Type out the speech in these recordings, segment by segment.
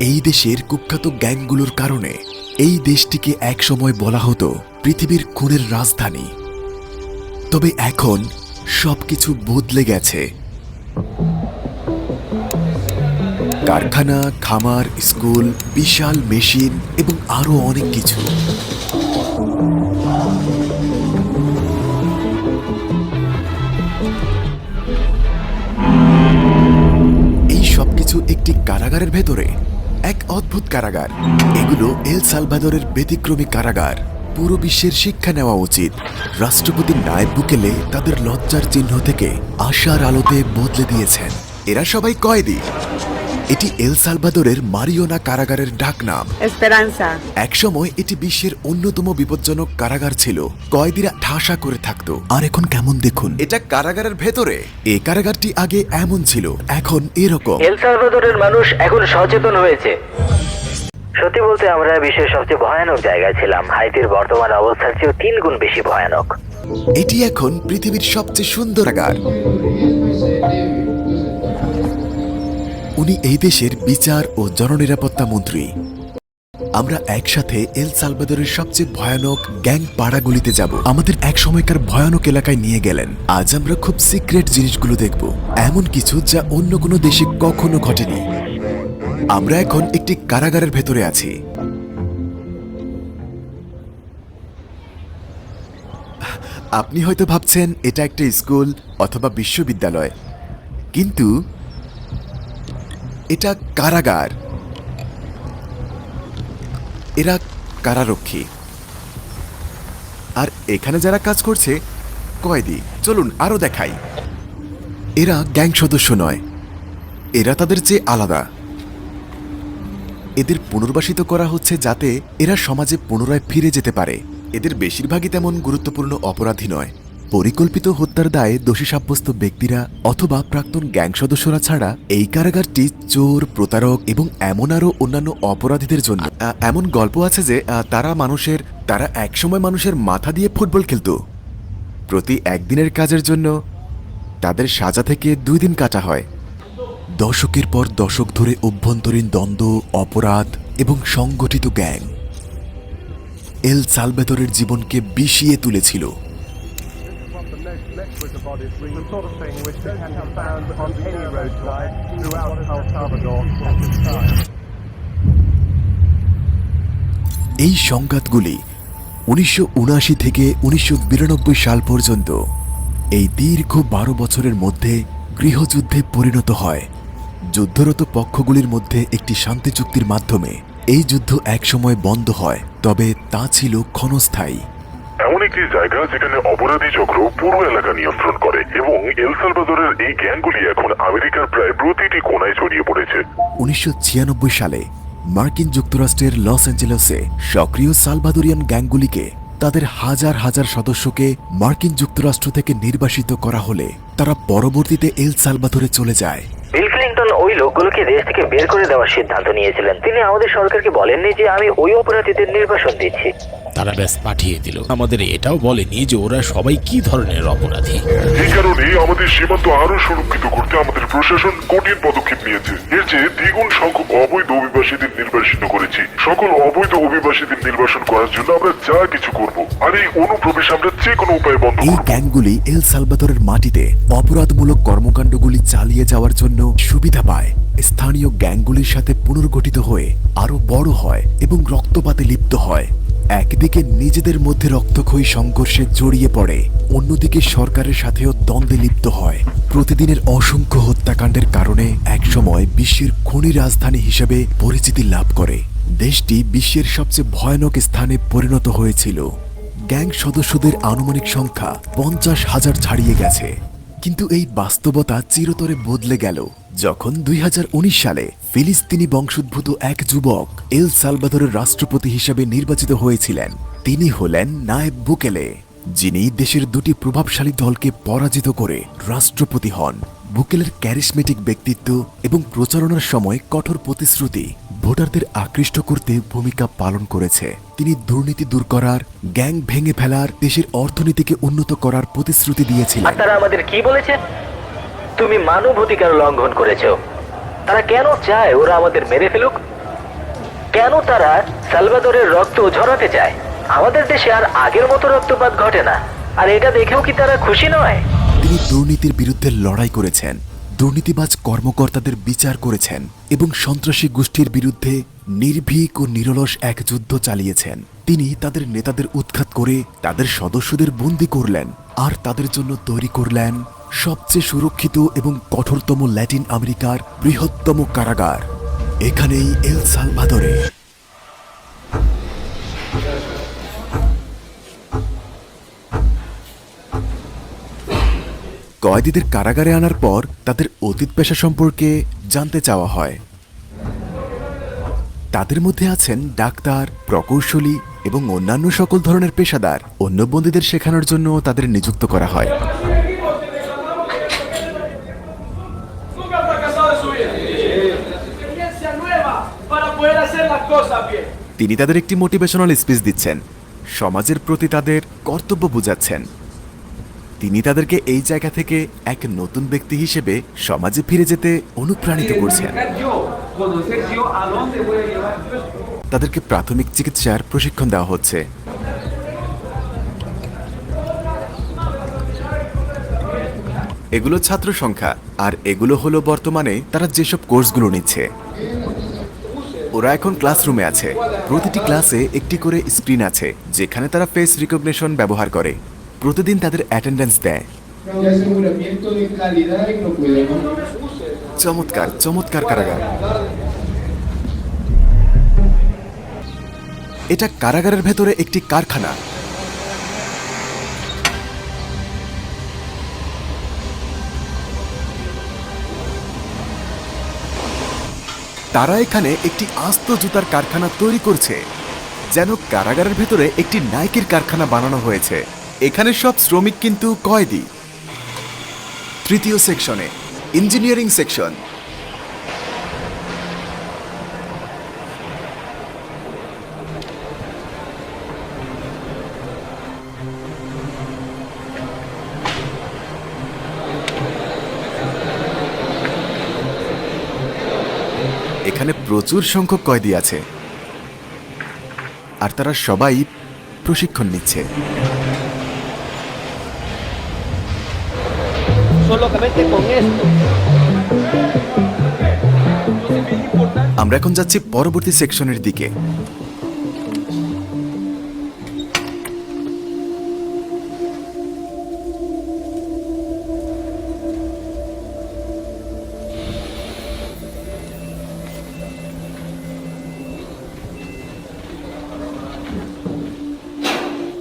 এই দেশের কুখ্যাত গ্যাংগুলোর কারণে এই দেশটিকে একসময় বলা হতো পৃথিবীর খুনের রাজধানী। তবে এখন সবকিছু বদলে গেছে। কারখানা, খামার, স্কুল, বিশাল মেশিন এবং আরও অনেক কিছু। এই সবকিছু একটি কারাগারের ভেতরে? এক অদ্ভুত কারাগার। এগুলো এল সালভাদরের ব্যতিক্রমী কারাগার। পুরো বিশ্বের শিক্ষা নেওয়া উচিত। রাষ্ট্রপতি নায়েব বুকেলে তাদের লজ্জার চিহ্ন থেকে আশার আলোতে বদলে দিয়েছেন। এরা সবাই কয়েদি। এটি এল সালভাদরের মারিওনা কারাগারের ডাকনাম. একসময় এটি বিশ্বের অন্যতম বিপজ্জনক কারাগার ছিল। কয়েদিরা ঠাসা করে থাকতো। আর এখন কেমন দেখুন? এটা কারাগারের ভেতরে। এ কারাগারটি আগে এমন ছিল। এখন এরকম। এল সালভাদরের মানুষ এখন সচেতন হয়েছে। সত্যি বলতে আমরা বিশ্বের সবচেয়ে ভয়ানক জায়গায় ছিলাম। হাইতির বর্তমান অবস্থার চেয়েও তিন গুণ বেশি ভয়ানক। এটি এখন পৃথিবীর সবচেয়ে সুন্দর কারাগার উনি এই দেশের বিচার ও জননিরাপত্তা মন্ত্রী। আমরা একসাথে এল সালভাদরের সবচেয়ে ভয়ানক গ্যাং পাড়াগুলিতে যাব। আমাদের এক সময়কার ভয়ানক এলাকায় নিয়ে গেলেন। আজ আমরা খুব সিক্রেট জিনিসগুলো দেখব। এমন কিছু যা অন্য কোনো দেশে কখনো ঘটেনি। আমরা এখন একটি কারাগারের ভেতরে আছি। আপনি হয়তো ভাবছেন, এটা একটা স্কুল অথবা বিশ্ববিদ্যালয়। কিন্তু এটা কারাগার। এরা কারারক্ষী। আর এখানে যারা কাজ করছে, কয়েদি। চলুন আরও দেখাই। এরা গ্যাং সদস্য নয়। এরা তাদের চেয়ে আলাদা। এদের পুনর্বাসিত করা হচ্ছে যাতে এরা সমাজে পুনরায় ফিরে যেতে পারে। এদের বেশিরভাগই তেমন গুরুত্বপূর্ণ অপরাধী নয়। পরিকল্পিত হত্যার দায়ে দোষী সাব্যস্ত ব্যক্তিরা অথবা প্রাক্তন গ্যাং সদস্যরা ছাড়া এই কারাগারটি চোর, প্রতারক এবং এমন আরও অন্যান্য অপরাধীদের জন্য। এমন গল্প আছে যে তারা মানুষের, তারা একসময় মানুষের মাথা দিয়ে ফুটবল খেলত। প্রতি একদিনের কাজের জন্য তাদের সাজা থেকে দুই দিন কাটা হয়। দশকের পর দশক ধরে অভ্যন্তরীণ দ্বন্দ্ব, অপরাধ এবং সংগঠিত গ্যাং এল সালভেদরের জীবনকে বিষিয়ে তুলেছিল। Bodies, the sort of thing which can be found on any roadside throughout El Salvador at this time. এই সংঘাতগুলি উনিশশো থেকে উনিশশো বিরানব্বই সাল পর্যন্ত এই দীর্ঘ বারো বছরের মধ্যে গৃহযুদ্ধে পরিণত হয় যুদ্ধরত পক্ষগুলির মধ্যে একটি শান্তি চুক্তির মাধ্যমে এই যুদ্ধ একসময় বন্ধ হয় তবে তা ছিল ক্ষণস্থায়ী একটি জায়গা যেখানে অপরাধী চক্র পুরো এলাকা নিয়ন্ত্রণ করে এবং এল সালভাদরের এই গ্যাংগুলি এখন আমেরিকার প্রায় প্রতিটি কোনায় ছড়িয়ে পড়েছে। উনিশশো সালে মার্কিন যুক্তরাষ্ট্রের লস অ্যাঞ্জেলেসে সক্রিয় সালভাদোরিয়ান গ্যাংগুলিকে তাদের হাজার হাজার সদস্যকে মার্কিন যুক্তরাষ্ট্র থেকে নির্বাসিত করা হলে তারা পরবর্তীতে এল সালভাদরে চলে যায়। বিল ক্লিন্টন ওই লোকগুলোকে দেশ থেকে বের করে দেওয়ার সিদ্ধান্ত নিয়েছিলেন। তিনি আমাদের সরকারকে বলেননি যে আমি ওই অপরাধীদের নির্বাসন দিচ্ছি। তারা ব্যাস পাঠিয়ে দিল। আমাদের এটাও বলেনি যে ওরা সবাই কি ধরনের অপরাধী। এই কারণে আমাদের সীমান্ত আরও সুরক্ষিত করতে আমাদের প্রশাসন কঠিন পদক্ষেপ নিয়েছে। এর চেয়ে দ্বিগুণ সংখ্যক অবৈধ অভিবাসীদের নির্বাসিত করেছি। সকল অবৈধ অভিবাসীদের নির্বাসন করার জন্য আমরা যা কিছু করব আর এই অনুপ্রবেশ আমরা যে কোনো উপায়ে বন্ধ এই গ্যাংগুলি এল সালভাদরের মাটিতে অপরাধমূলক কর্মকাণ্ডগুলি চালিয়ে যাওয়ার জন্য সুবিধা পায়। স্থানীয় গ্যাংগুলির সাথে পুনর্গঠিত হয়ে আরও বড় হয় এবং রক্তপাতে লিপ্ত হয়। একদিকে নিজেদের মধ্যে রক্তক্ষয়ী সংঘর্ষে জড়িয়ে পড়ে, অন্যদিকে সরকারের সাথেও দ্বন্দ্বে লিপ্ত হয়। প্রতিদিনের অসংখ্য হত্যাকাণ্ডের কারণে একসময় বিশ্বের খনি রাজধানী হিসেবে পরিচিতি লাভ করে। দেশটি বিশ্বের সবচেয়ে ভয়ানক স্থানে পরিণত হয়েছিল। গ্যাং সদস্যদের আনুমানিক সংখ্যা পঞ্চাশ হাজার ছাড়িয়ে গেছে। কিন্তু এই বাস্তবতা চিরতরে বদলে গেল। যখন দুই হাজার উনিশ সালে ফিলিস্তিনি বংশোদ্ভূত এক যুবক এল সালভাদরের রাষ্ট্রপতি হিসেবে নির্বাচিত হয়েছিলেন, তিনি হলেন নায়েব বুকেলে, যিনি দেশের দুটি প্রভাবশালী দলকে পরাজিত করে রাষ্ট্রপতি হন। বুকেলের ক্যারিসমেটিক ব্যক্তিত্ব এবং প্রচারণার সময় কঠোর প্রতিশ্রুতি ভোটারদের আকৃষ্ট করতে ভূমিকা পালন করেছে। তিনি দুর্নীতি দূর করার, গ্যাং ভেঙে ফেলার, দেশের অর্থনীতিকে উন্নত করার প্রতিশ্রুতি দিয়েছিলেন। তারা আমাদের কি বলেছে? তুমি মানব অধিকার লঙ্ঘন করেছ। তারা কেন চায় ওরা আমাদের মেরে ফেলুক? কেন তারা সালভাদরের রক্ত ঝরাতে চায়? আমাদের দেশে আর আগের মতো রক্তপাত ঘটে না। আর এটা দেখেও কি তারা খুশি নয়? তিনি দুর্নীতির বিরুদ্ধে লড়াই করেছেন, দুর্নীতিবাজ কর্মকর্তাদের বিচার করেছেন এবং সন্ত্রাসী গোষ্ঠীর বিরুদ্ধে নির্ভীক ও নিরলস এক যুদ্ধ চালিয়েছেন। তিনি তাদের নেতাদের উৎখাত করে তাদের সদস্যদের বন্দি করলেন আর তাদের জন্য তৈরি করলেন সবচেয়ে সুরক্ষিত এবং কঠোরতম ল্যাটিন আমেরিকার বৃহত্তম কারাগার। এখানেই এল সালভাদরে কয়েদিদের কারাগারে আনার পর তাদের অতীত পেশা সম্পর্কে জানতে চাওয়া হয়। তাদের মধ্যে আছেন ডাক্তার, প্রকৌশলী এবং অন্যান্য সকল ধরনের পেশাদার। অন্য বন্দীদের শেখানোর জন্য তাদের নিযুক্ত করা হয়. তিনি তাদের একটি মোটিভেশনাল স্পিচ দিচ্ছেন। সমাজের প্রতি তাদের কর্তব্য বুঝাচ্ছেন। তিনি তাদেরকে এই জায়গা থেকে এক নতুন ব্যক্তি হিসেবে সমাজে ফিরে যেতে অনুপ্রাণিত করছেন. তাদেরকে প্রাথমিক চিকিৎসার প্রশিক্ষণ দেওয়া হচ্ছে। এগুলো ছাত্র সংখ্যা, আর এগুলো হলো বর্তমানে তারা যেসব কোর্সগুলো নিচ্ছে। ওরা এখন ক্লাসরুমে আছে। প্রতিটি ক্লাসে একটি করে স্ক্রিন আছে, যেখানে তারা ফেস রিকগনিশন ব্যবহার করে। প্রতিদিন তাদের অ্যাটেন্ডেন্স দেয়। চমৎকার চমৎকার কারাগার। এটা কারাগারের ভেতরে একটি কারখানা। তারা এখানে একটি আস্ত জুতার কারখানা তৈরি করছে, যেন কারাগারের ভেতরে একটি নাইকের কারখানা বানানো হয়েছে। এখানে সব শ্রমিক কিন্তু কয়েদি। তৃতীয় সেকশনে, ইঞ্জিনিয়ারিং সেকশন। এখানে প্রচুর সংখ্যক কয়েদি আছে। আর তারা সবাই প্রশিক্ষণ নিচ্ছে। Solamente con esto. আমরা এখন যাচ্ছি পরবর্তী সেকশনের দিকে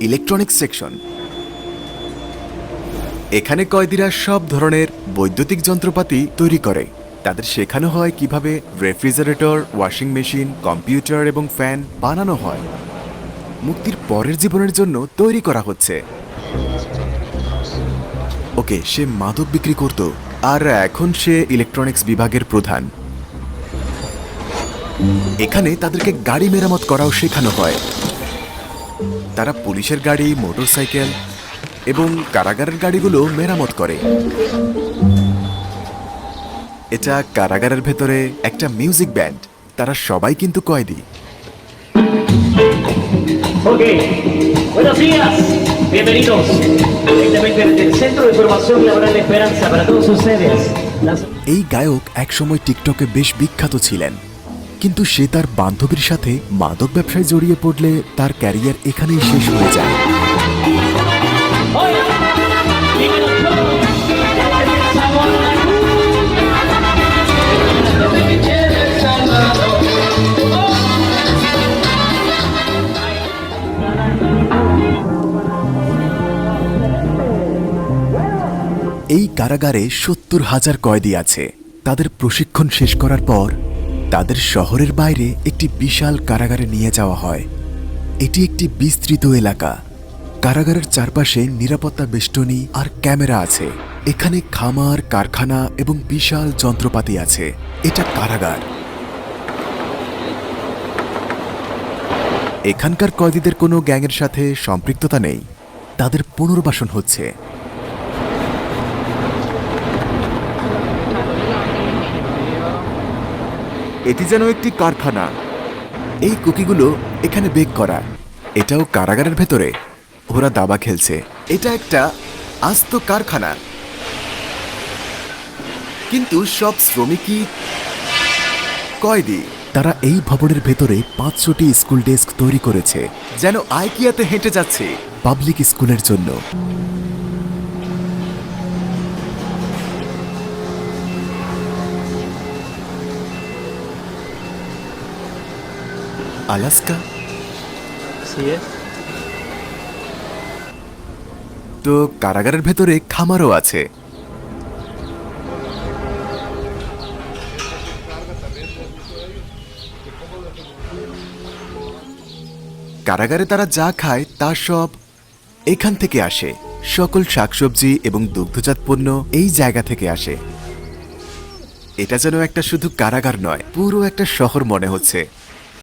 ইলেকট্রনিক সেকশন এখানে কয়েদিরা সব ধরনের বৈদ্যুতিক যন্ত্রপাতি তৈরি করে। তাদের শেখানো হয় কীভাবে রেফ্রিজারেটর, ওয়াশিং মেশিন, কম্পিউটার এবং ফ্যান বানানো হয়। মুক্তির পরের জীবনের জন্য তৈরি করা হচ্ছে। ওকে, সে মাদক বিক্রি করত। আর এখন সে ইলেকট্রনিক্স বিভাগের প্রধান। এখানে তাদেরকে গাড়ি মেরামত করাও শেখানো হয়। তারা পুলিশের গাড়ি, মোটরসাইকেল এবং কারাগারের গাড়িগুলো মেরামত করে। এটা কারাগারের ভেতরে একটা মিউজিক ব্যান্ড। তারা সবাই কিন্তু কয়েদি। Ok, buenos días, bienvenidos directamente del Centro de Formación Laboral de Esperanza para todos ustedes. Las- এই গায়ক একসময় টিকটকে বেশ বিখ্যাত ছিলেন। কিন্তু সে তার বান্ধবীর সাথে মাদক ব্যবসায় জড়িয়ে পড়লে তার ক্যারিয়ার এখানেই শেষ হয়ে যায়। এই কারাগারে সত্তর হাজার কয়েদি আছে। তাদের প্রশিক্ষণ শেষ করার পর তাদের শহরের বাইরে একটি বিশাল কারাগারে নিয়ে যাওয়া হয়। এটি একটি বিস্তৃত এলাকা। কারাগারের চারপাশে নিরাপত্তা বেষ্টনী আর ক্যামেরা আছে। এখানে খামার, কারখানা এবং বিশাল যন্ত্রপাতি আছে। এটা কারাগার। এখানকার কয়েদিদের কোনো গ্যাংয়ের সাথে সম্পৃক্ততা নেই। তাদের পুনর্বাসন হচ্ছে। এটি যেন একটি কারখানা। এই কুকিগুলো এখানে বেক করা। এটাও কারাগারের ভেতরে। ওরা দাবা খেলছে। এটা একটা আস্ত কারখানা। কিন্তু সব শ্রমিকই কয়দি। তারা এই ভবনের ভেতরে পাঁচশোটি স্কুল ডেস্ক তৈরি করেছে, যেন আইকিয়াতে হেঁটে যাচ্ছে পাবলিক স্কুলের জন্য। আলাস্কা? তো কারাগারের ভেতরে খামারও আছে। কারাগারে তারা যা খায়, তা সব এখান থেকে আসে। সকল শাকসবজি এবং দুগ্ধজাত পণ্য এই জায়গা থেকে আসে। এটা যেন একটা শুধু কারাগার নয়, পুরো একটা শহর মনে হচ্ছে।